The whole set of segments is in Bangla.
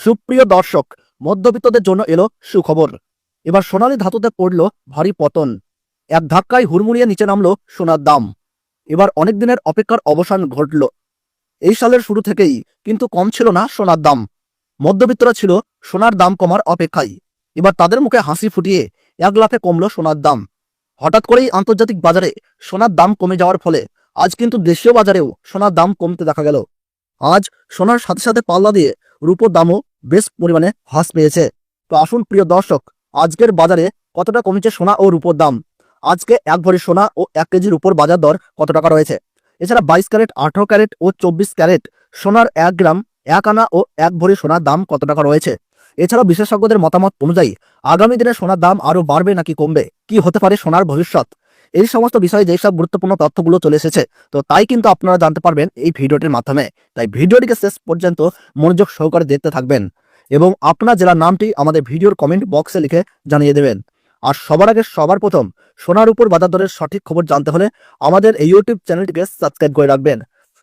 সুপ্রিয় দর্শক, মধ্যবিত্তদের জন্য এলো সুখবর। এবার সোনালী ধাতুতে পড়ল ভারী পতন। এক ধাক্কায় হুড়মুড়িয়ে নিচে নামল সোনার দাম। এবার অনেক দিনের অপেক্ষার অবসান ঘটল। এই সালের শুরু থেকেই কিন্তু কম ছিল না সোনার দাম। মধ্যবিত্তরা ছিল সোনার দাম কমার অপেক্ষায়। এবার তাদের মুখে হাসি ফুটিয়ে এক লাফে কমল সোনার দাম। হঠাৎ করেই আন্তর্জাতিক বাজারে সোনার দাম কমে যাওয়ার ফলে আজ কিন্তু দেশীয় বাজারেও সোনার দাম কমতে দেখা গেল। আজ সোনার সাথে সাথে পাল্লা দিয়ে রূপোর দামও বেশ পরিমাণে হ্রাস পেয়েছে। তো আসুন প্রিয় দর্শক, আজকের বাজারে কতটা কমেছে সোনা ও রূপোর দাম? আজকে এক ভরি সোনা ও এক কেজির উপর বাজার দর কত টাকা রয়েছে? এছাড়া বাইশ ক্যারেট, আঠারো ক্যারেট ও চব্বিশ ক্যারেট সোনার এক গ্রাম, এক আনা ও এক ভরি সোনার দাম কত টাকা রয়েছে? এছাড়া বিশেষজ্ঞদের মতামত অনুযায়ী, আগামী দিনে সোনার দাম আরও বাড়বে নাকি কমবে? কি হতে পারে সোনার ভবিষ্যৎ? এই সমস্ত বিষয়ে যেসব গুরুত্বপূর্ণ তথ্যগুলো চলে এসেছে, তো তাই কিন্তু আপনারা জানতে পারবেন এই ভিডিওটির মাধ্যমে। তাই ভিডিওটিকে শেষ পর্যন্ত মনোযোগ সহকারে দেখতে থাকবেন এবং আপনার জেলার নামটি আমাদের ভিডিওর কমেন্ট বক্সে লিখে জানিয়ে দেবেন। আর সবার আগে সবার প্রথম সোনার উপর বাজার দরের সঠিক খবর জানতে হলে আমাদের এই ইউটিউব চ্যানেলটিকে সাবস্ক্রাইব করে রাখবেন।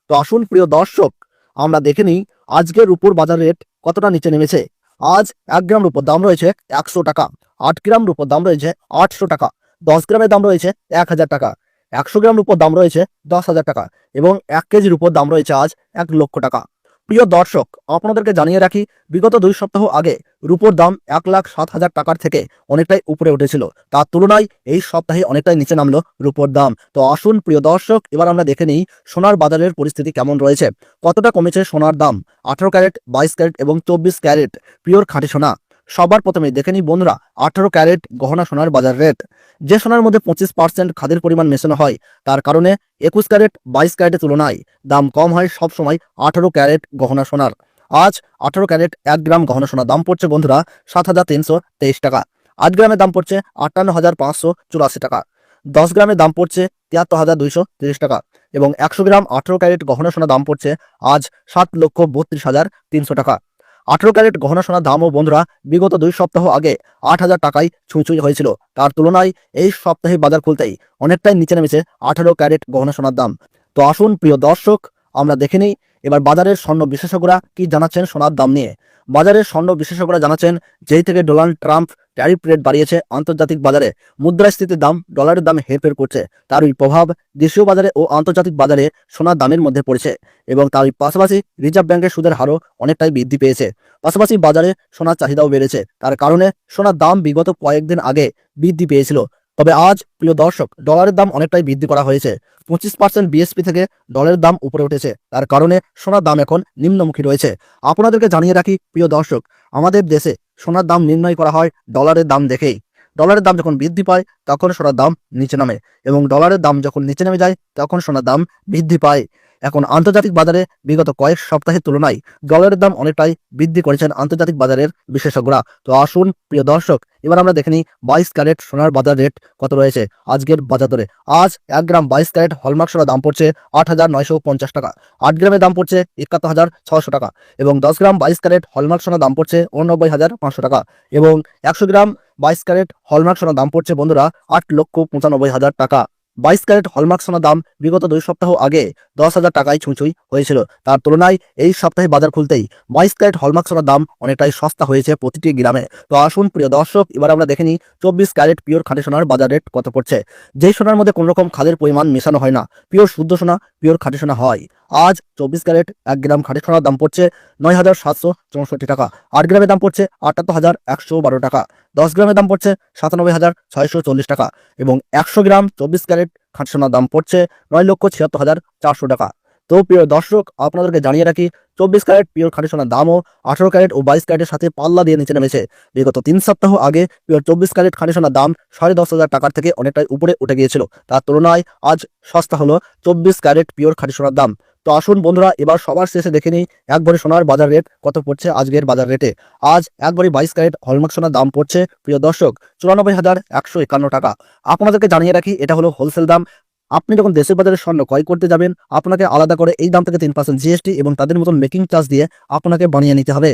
তো আসুন প্রিয় দর্শক, আমরা দেখে নিই আজকের উপর বাজার রেট কতটা নিচে নেমেছে। আজ এক গ্রাম রূপোর দাম রয়েছে একশো টাকা, আট গ্রাম রূপোর দাম রয়েছে আটশো টাকা। দশ গ্রামের দাম রয়েছে এক হাজার টাকা। একশো গ্রাম রূপোর দাম রয়েছে দশ হাজার টাকা এবং এক কেজির উপর দাম রয়েছে আজ এক লক্ষ টাকা। প্রিয় দর্শক, আপনাদেরকে জানিয়ে রাখি, বিগত দুই সপ্তাহ আগে রূপোর দাম এক লাখ সাত হাজার টাকার থেকে অনেকটাই উপরে উঠেছিল। তার তুলনায় এই সপ্তাহে অনেকটাই নিচে নামলো রূপোর দাম। তো আসুন, প্রিয় দর্শক, এবার আমরা দেখে নিই সোনার বাজারের পরিস্থিতি কেমন রয়েছে। কতটা কমেছে সোনার দাম? আঠারো ক্যারেট, বাইশ ক্যারেট এবং চব্বিশ ক্যারেট। পিওর খাঁটি সোনা। সবার প্রথমে দেখে নিই বন্ধুরা, আঠারো ক্যারেট গহনা সোনার বাজার রেট যে সোনার মধ্যে পঁচিশ পার্সেন্ট খাদের পরিমাণ মেশানো হয়, তার কারণে একুশ ক্যারেট বাইশ ক্যারেটের তুলনায় দাম কম হয় সব সময় আঠারো ক্যারেট গহনা সোনার। আজ আঠারো ক্যারেট এক গ্রাম গহনা সোনার দাম পড়ছে বন্ধুরা সাত হাজার তিনশো তেইশ টাকা। আট গ্রামের দাম পড়ছে আটান্ন হাজার পাঁচশো চুরাশি টাকা। দশ গ্রামের দাম পড়ছে তিয়াত্তর হাজার দুইশো তিরিশ টাকা এবং একশো গ্রাম আঠারো ক্যারেট গহনা সোনার দাম পড়ছে আজ সাত লক্ষ বত্রিশ হাজার তিনশো টাকা। আঠারো ক্যারেট গহনা সোনার দামও বন্ধুরা, বিগত দুই সপ্তাহ আগে আট হাজার টাকায় ছুঁচুঁই হয়েছিল। তার তুলনায় এই সপ্তাহে বাজার খুলতেই অনেকটাই নিচে নেমেছে আঠারো ক্যারেট গহনা সোনার দাম। তো আসুন, প্রিয় দর্শক, আমরা দেখে নিই এবার বাজারের স্বর্ণ বিশেষজ্ঞরা কি জানাচ্ছেন সোনার দাম নিয়ে। বাজারের স্বর্ণ বিশেষজ্ঞরা জানাচ্ছেন, যেই থেকে ডোনাল্ড ট্রাম্প ট্যারিফ রেট বাড়িয়েছে আন্তর্জাতিক বাজারে। মুদ্রাস্ফীতির দাম ডলারের দামে হেরফের করছে। তারই প্রভাব দেশীয় বাজারে ও আন্তর্জাতিক বাজারে সোনার দামের মধ্যে পড়েছে এবং তারই পাশাপাশি রিজার্ভ ব্যাংকের সুদের হারও অনেকটাই বৃদ্ধি পেয়েছে। পাশাপাশি বাজারে সোনার চাহিদাও বেড়েছে। তার কারণে সোনার দাম বিগত কয়েকদিন আগে বৃদ্ধি পেয়েছিল। তবে আজ, প্রিয় দর্শক ডলারের দাম অনেকটাই বৃদ্ধি করা হয়েছে। পঁচিশ পার্সেন্ট বিএসপি থেকে ডলারের দাম উপরে উঠেছে। তার কারণে সোনার দাম এখন নিম্নমুখী রয়েছে। আপনাদেরকে জানিয়ে রাখি, প্রিয় দর্শক, আমাদের দেশে সোনার দাম নির্ণয় করা হয় ডলারের দাম দেখেই। ডলারের দাম যখন বৃদ্ধি পায়, তখন সোনার দাম নিচে নামে এবং ডলারের দাম যখন নিচে নেমে যায়, তখন সোনার দাম বৃদ্ধি পায়। এখন আন্তর্জাতিক বাজারে বিগত কয়েক সপ্তাহের তুলনায় ডলারের দাম অনেকটাই বৃদ্ধি করেছেন আন্তর্জাতিক বাজারের বিশেষজ্ঞরা। তো আসুন, প্রিয় দর্শক, এবার আমরা দেখে নিই বাইশ ক্যারেট সোনার বাজার রেট কত রয়েছে আজকের বাজার দরে। আজ এক গ্রাম বাইশ ক্যারেট হলমার্ক সোনার দাম পড়ছে আট হাজার নয়শো পঞ্চাশ টাকা, আট গ্রামের দাম পড়ছে একাত্তর হাজার ছশো টাকা এবং দশ গ্রাম বাইশ ক্যারেট হলমার্ক সোনার দাম পড়ছে উননব্বই হাজার পাঁচশো টাকা এবং একশো গ্রাম বাইশ ক্যারেট হলমার্ক সোনার দাম পড়ছে বন্ধুরা আট লক্ষ পঁচানব্বই হাজার টাকা। বাইশ ক্যারেট হলমার্ক সোনার দাম বিগত দুই সপ্তাহ আগে দশ হাজার টাকায় ছুঁচুই হয়েছিল। তার তুলনায় এই সপ্তাহে বাজার খুলতেই বাইশ ক্যারেট হলমার্ক সোনার দাম অনেকটাই সস্তা হয়েছে প্রতিটি গ্রামে। তো আসুন, প্রিয় দর্শক, এবার আমরা দেখে নিই চব্বিশ ক্যারেট পিওর খাঁটি সোনার বাজার রেট কত পড়ছে। যেই সোনার মধ্যে কোনো রকম খাদের পরিমাণ মেশানো হয় না, পিওর শুদ্ধ সোনা, পিওর খাঁটি সোনা হয়। আজ চব্বিশ ক্যারেট এক গ্রাম খাঁটি সোনার দাম পড়ছে নয় হাজার সাতশো চৌষট্টি টাকা। আট গ্রামের দাম পড়ছে আটাত্তর হাজার একশো বারো টাকা। দশ গ্রামের দাম পড়ছে সাতানব্বই হাজার ছয়শো চল্লিশ টাকা। এবং একশো গ্রাম চব্বিশ ক্যারেট খাঁটি সোনার দাম পড়ছে নয় লক্ষ ছিয়াত্তর হাজার চারশো টাকা। তো প্রিয় দর্শক, আপনাদেরকে জানিয়ে রাখি, চব্বিশ ক্যারেট পিওর খাঁটি সোনার দামও আঠারো ক্যারেট ও বাইশ ক্যারেটের সাথে পাল্লা দিয়ে নিচে নেমেছে। বিগত তিন সপ্তাহ আগে পিওর চব্বিশ ক্যারেট খাঁটি সোনার দাম সাড়ে দশ হাজার টাকার থেকে অনেকটাই উপরে উঠে গিয়েছিল। তার তুলনায় আজ সস্তা হলো চব্বিশ ক্যারেট পিওর খাঁটি সোনার দাম। তো আসুন বন্ধুরা, এবার সবার শেষে দেখে নিই, এক ভরি সোনার বাজার রেট কত পড়ছে আজকের বাজার রেটে আজ এক ভরি বাইশ ক্যারেট হলমার্ক সোনার দাম পড়ছে, প্রিয় দর্শক, চুরানব্বই হাজার একশো একান্ন টাকা। আপনাদেরকে জানিয়ে রাখি, এটা হলো হোলসেল দাম। আপনি যখন দেশের বাজারে স্বর্ণ ক্রয় করতে যাবেন, আপনাকে আলাদা করে এই দাম থেকে তিন পার্সেন্ট জিএসটি এবং তাদের মতন মেকিং চার্জ দিয়ে আপনাকে বানিয়ে নিতে হবে।